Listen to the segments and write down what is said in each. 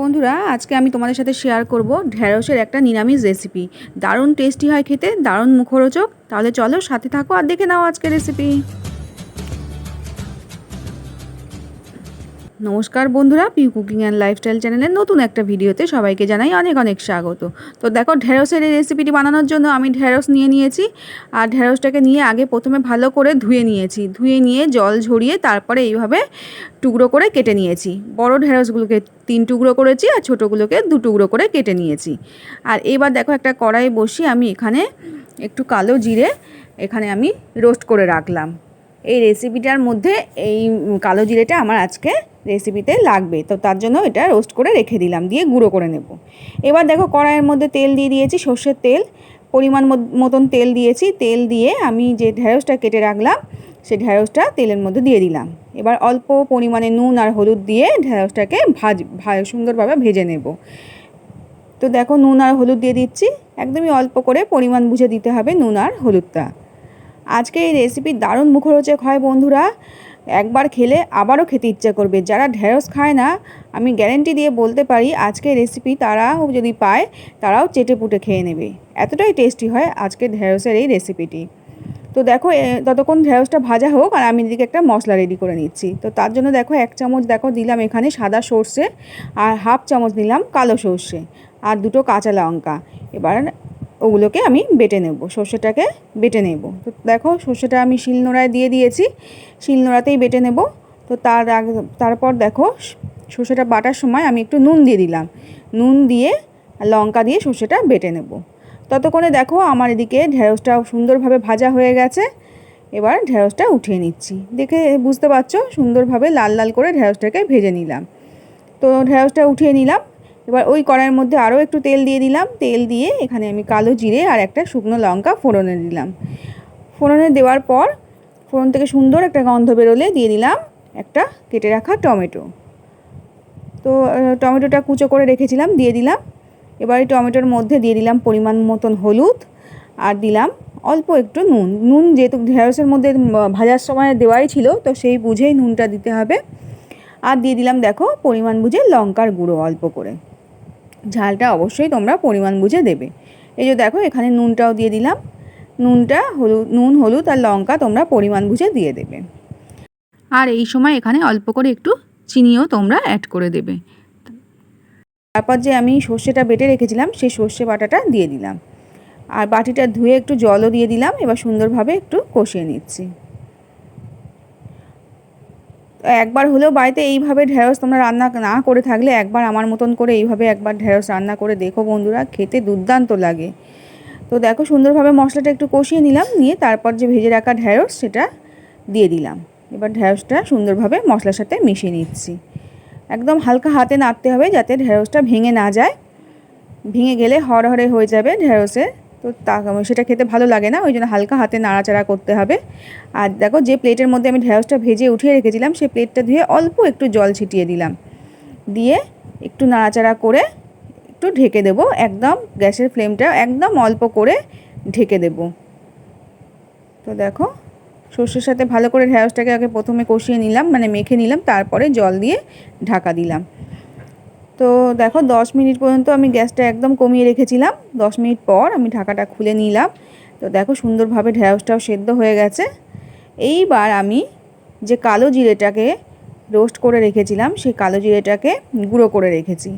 বন্ধুরা, আজকে আমি তোমাদের সাথে শেয়ার করব ঢ্যাঁড়সের একটা নিরামিষ রেসিপি দারুণ টেস্টি হয় খেতে, দারুণ মুখরোচক। তাহলে চলো সাথে থাকো আর দেখে নাও আজকে রেসিপি নমস্কার বন্ধুরা পিউ কুকিং অ্যান্ড লাইফস্টাইল চ্যানেলের নতুন একটা ভিডিওতে সবাইকে জানাই অনেক অনেক স্বাগত। তো দেখো, ঢেঁড়সের এই রেসিপিটি বানানোর জন্য আমি ঢেঁড়স নিয়ে নিয়েছি আর ঢেঁড়সটাকে নিয়ে আগে প্রথমে ভালো করে ধুয়ে নিয়েছি। ধুয়ে নিয়ে জল ঝরিয়ে তারপরে এইভাবে টুকরো করে কেটে নিয়েছি। বড় ঢেঁড়সগুলোকে তিন টুকরো করেছি আর ছোটোগুলোকে দু টুকরো করে কেটে নিয়েছি। আর এবার দেখো, একটা কড়াই বসিয়ে আমি এখানে একটু কালো জিরে এখানে আমি রোস্ট করে রাখলাম। এই রেসিপিটার মধ্যে এই কালো জিরেটা আমার আজকে রেসিপিতে লাগবে তো তার জন্য এটা রোস্ট করে রেখে দিলাম, দিয়ে গুঁড়ো করে নেব। এবার দেখো কড়াইয়ের মধ্যে তেল দিয়ে দিয়েছি সর্ষের তেল। পরিমাণ মতন তেল দিয়েছি। তেল দিয়ে আমি যে ঢেঁড়সটা কেটে রাখলাম, সে ঢেঁড়সটা তেলের মধ্যে দিয়ে দিলাম। এবার অল্প পরিমাণে নুন আর হলুদ দিয়ে ঢেঁড়সটাকে ভাজ সুন্দরভাবে ভেজে নেব। তো দেখো নুন আর হলুদ দিয়ে দিচ্ছি। একদমই অল্প করে পরিমাণ বুঝে দিতে হবে নুন আর হলুদটা। আজকে এই রেসিপি দারুণ মুখরোচক হয় বন্ধুরা। একবার খেলে আবারও খেতে ইচ্ছা করবে। যারা ঢেঁড়স খায় না, আমি গ্যারেন্টি দিয়ে বলতে পারি আজকে রেসিপি তারাও যদি পায়, তারাও চেটে পুটে খেয়ে নেবে। এতটাই টেস্টি হয় আজকে ঢেঁড়সের এই রেসিপিটি তো দেখো ততক্ষণ ঢেঁড়সটা ভাজা হোক আর আমি এদিকে একটা মশলা রেডি করে নিচ্ছি। তো তার জন্য দেখো, এক চামচ দেখো, দিলাম এখানে সাদা সর্ষে আর হাফ চামচ দিলাম কালো সর্ষে আর দুটো কাঁচা লঙ্কা। এবার ওগুলোকে আমি বেটে নেব, সর্ষেটাকে বেটে নেব। তো দেখো, সর্ষেটা আমি শিলনোড়ায় দিয়ে দিয়েছি, শিলনোড়াতেই বেটে নেব। তো তার তারপর দেখো, সর্ষেটা বাটার সময় আমি একটু নুন দিয়ে দিলাম। নুন দিয়ে লঙ্কা দিয়ে সর্ষেটা বেটে নেব। ততক্ষণে দেখো, আমার এদিকে ঢেঁড়সটা সুন্দরভাবে ভাজা হয়ে গেছে। এবার ঢেঁড়সটা উঠিয়ে নিচ্ছি। দেখে বুঝতে পারছ, সুন্দরভাবে লাল লাল করে ঢেঁড়সটাকে ভেজে নিলাম। তো ঢেঁড়সটা উঠিয়ে নিলাম। এবার ওই কড়াইয়ের মধ্যে আরও একটু তেল দিয়ে দিলাম। তেল দিয়ে এখানে আমি কালো জিরে আর একটা শুকনো লঙ্কা ফোড়নে দিলাম। ফোড়নে দেওয়ার পর ফোড়ন থেকে সুন্দর একটা গন্ধ বেরোলে দিয়ে দিলাম একটা কেটে রাখা টমেটো। তো টমেটোটা কুচো করে রেখেছিলাম, দিয়ে দিলাম। এবার টমেটোর মধ্যে দিয়ে দিলাম পরিমাণ মতন হলুদ আর দিলাম অল্প একটু নুন। নুন যেহেতু ঢেঁড়সের মধ্যে ভাজার সময় দেওয়াই ছিল, তো সেই বুঝেই নুনটা দিতে হবে। আর দিয়ে দিলাম, দেখো, পরিমাণ বুঝে লঙ্কার গুঁড়ো অল্প করে। ঝালটা অবশ্যই তোমরা পরিমাণ বুঝে দেবে। এই যে দেখো, এখানে নুনটাও দিয়ে দিলাম। নুনটা হলুদ, নুন, হলুদ আর লঙ্কা তোমরা পরিমাণ বুঝে দিয়ে দেবে। আর এই সময় এখানে অল্প করে একটু চিনিও তোমরা অ্যাড করে দেবে। তারপর যে আমি সর্ষেটা বেটে রেখেছিলাম, সেই সর্ষে বাটাটা দিয়ে দিলাম। আর বাটিটা ধুয়ে একটু জলও দিয়ে দিলাম, এবার সুন্দরভাবে একটু কষিয়ে নিচ্ছি। একবার হলেও বাড়িতে এইভাবে ঢেঁড়স তোমরা রান্না না করে থাকলে একবার আমার মতন করে এইভাবে একবার ঢেঁড়স রান্না করে দেখো বন্ধুরা, খেতে দুর্দান্ত লাগে। তো দেখো সুন্দরভাবে মশলাটা একটু কষিয়ে নিলাম, নিয়ে তারপর যে ভেজে রাখা ঢেঁড়স সেটা দিয়ে দিলাম। এবার ঢেঁড়সটা সুন্দরভাবে মশলার সাথে মিশিয়ে নিচ্ছি। একদম হালকা হাতে নাড়তে হবে যাতে ঢেঁড়সটা ভেঙে না যায়। ভেঙে গেলে হরহরে হয়ে যাবে ঢেঁড়সের তো তা, সেটা খেতে ভালো লাগে না ওই জন্য হালকা হাতে নাড়াচাড়া করতে হবে। আর দেখো যে প্লেটের মধ্যে আমি ঢেঁড়সটা ভেজে উঠিয়ে রেখেছিলাম, সেই প্লেটটা ধুয়ে অল্প একটু জল ছিটিয়ে দিলাম। দিয়ে একটু নাড়াচাড়া করে একটু ঢেকে দেবো, একদম গ্যাসের ফ্লেমটা একদম অল্প করে ঢেকে দেব। তো দেখো, সর্ষের সাথে ভালো করে ঢেঁড়সটাকে আগে প্রথমে কষিয়ে নিলাম মানে মেখে নিলাম, তারপরে জল দিয়ে ঢাকা দিলাম। তো দেখো দশ মিনিট পর্যন্ত আমি গ্যাসটা একদম কমিয়ে রেখেছিলাম। দশ মিনিট পর আমি ঢাকাটা খুলে নিলাম। তো দেখো সুন্দরভাবে ঢেঁড়সটাও সেদ্ধ হয়ে গেছে। এইবার আমি যে কালো জিরেটাকে রোস্ট করে রেখেছিলাম, সেই কালো জিরেটাকে গুঁড়ো করে রেখেছি।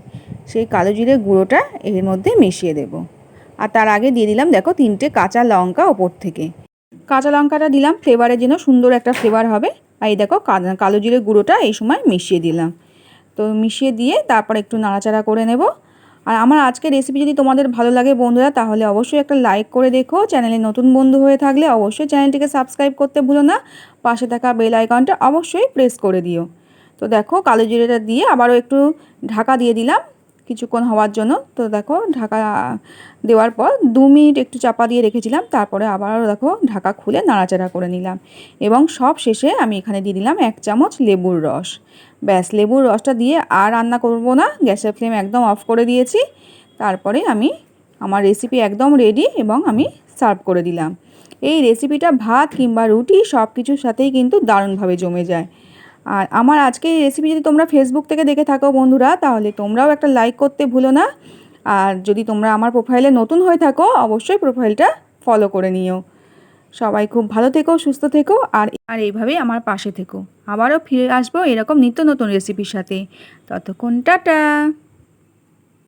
সেই কালো জিরে গুঁড়োটা এর মধ্যে মিশিয়ে দেব। আর তার আগে দিয়ে দিলাম দেখো তিনটে কাঁচা লঙ্কা ওপর থেকে। কাঁচা লঙ্কাটা দিলাম ফ্লেভারের জন্য সুন্দর একটা ফ্লেভার হবে। আর এই দেখো কালো জিরে গুঁড়োটা এই সময় মিশিয়ে দিলাম। তো মিশিয়ে দিয়ে তারপর একটু নাড়াচাড়া করে নেব। আর আমার আজকের রেসিপি যদি তোমাদের ভালো লাগে বন্ধুরা, তাহলে অবশ্যই একটা লাইক করে দেখো। চ্যানেলে নতুন বন্ধু হয়ে থাকলে অবশ্যই চ্যানেলটিকে সাবস্ক্রাইব করতে ভুলো না। পাশে থাকা বেল আইকনটা অবশ্যই প্রেস করে দিও। তো দেখো কালো জিরেটা দিয়ে আবারও একটু ঢাকা দিয়ে দিলাম। কিছুক্ষণ হওয়ার জন্য। তো দেখো ঢাকা দেওয়ার পর দু মিনিট একটু চাপা দিয়ে রেখেছিলাম, তারপরে আবারও দেখো ঢাকা খুলে নাড়াচাড়া করে নিলাম। এবং সব শেষে আমি এখানে দিয়ে দিলাম এক চামচ লেবুর রস। ব্যাস, লেবুর রসটা দিয়ে আর রান্না করব না, গ্যাসের ফ্লেম একদম অফ করে দিয়েছি। তারপরে আমি আমার রেসিপি একদম রেডি এবং আমি সার্ভ করে দিলাম। এই রেসিপিটা ভাত কিংবা রুটি সব কিছুর সাথেই কিন্তু দারুণভাবে জমে যায়। আর আমার আজকে এই রেসিপি যদি তোমরা ফেসবুক থেকে দেখে থাকো বন্ধুরা, তাহলে তোমরাও একটা লাইক করতে ভুলো না। আর যদি তোমরা আমার প্রোফাইলে নতুন হয়ে থাকো, অবশ্যই প্রোফাইলটা ফলো করে নিও। সবাই খুব ভালো থেকো, সুস্থ থেকো, আর আর এইভাবেই আমার পাশে থেকো। আবারও ফিরে আসব এরকম নিত্য নতুন রেসিপির সাথে। ততক্ষণ টাটা!